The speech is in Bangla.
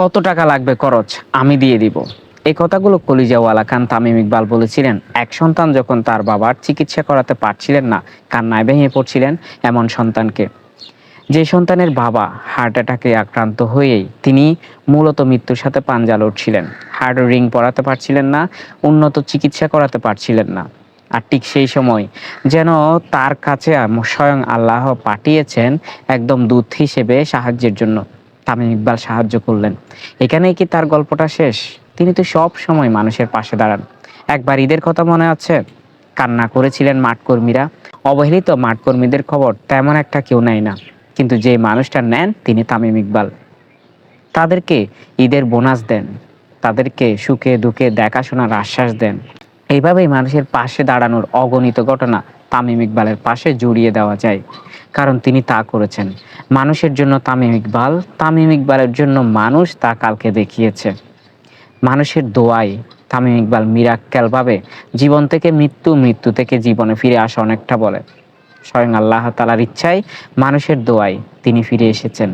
কত টাকা লাগবে খরচ? আমি দিয়ে দিব। এই কথাগুলো কলিজাওয়ালা খান তামিম ইকবাল বলেছিলেন। এক সন্তান যখন তার বাবার চিকিৎসা করাতে পারছিলেন না, কান্নায় ভেঙে পড়ছিলেন এমন সন্তানকে। যে সন্তানের বাবা হার্ট অ্যাটাকে আক্রান্ত হয়েই তিনি মূলত মৃত্যুর সাথে পাঞ্জা লড়ছিলেন। হার্ট রিং পরাতে পারছিলেন না, উন্নত চিকিৎসা করাতে পারছিলেন না। আর ঠিক সেই সময় যেন তার কাছে স্বয়ং আল্লাহ পাঠিয়েছেন একদম দূত হিসেবে সাহায্যের জন্য। তামিম ইকবাল সাহায্য করলেন। এখানেই কি তার গল্পটা শেষ? তিনি তো সব সময় মানুষের পাশে দাঁড়ান। একবার ঈদের কথা মনে আছে? কান্না করেছিলেন মাঠকর্মীরা অবহেলিত মাঠকর্মীদের খবর তেমন একটা কেউ নেয় না। কিন্তু যে মানুষটা নেন, তিনি তামিম ইকবাল। তাদেরকে ঈদের বোনাস দেন। তাদেরকে সুখে দুঃখে দেখাশোনার আশ্বাস দেন। এইভাবেই মানুষের পাশে দাঁড়ানোর অগণিত ঘটনা তামিম ইকবালের পাশে জড়িয়ে দেওয়া যায়। কারণ তিনি তা করেছেন। মানুষের জন্য তামিম ইকবাল, তামিম ইকবালের জন্য মানুষ তা কালকে দেখিয়েছে। মানুষের দোয়াই তামিম ইকবাল মিরাক্কেলভাবে জীবন থেকে মৃত্যু মৃত্যু থেকে জীবনে ফিরে আসা অনেকটা বলে। স্বয়ং আল্লাহ তালার ইচ্ছায় মানুষের দোয়ায় তিনি ফিরে এসেছেন।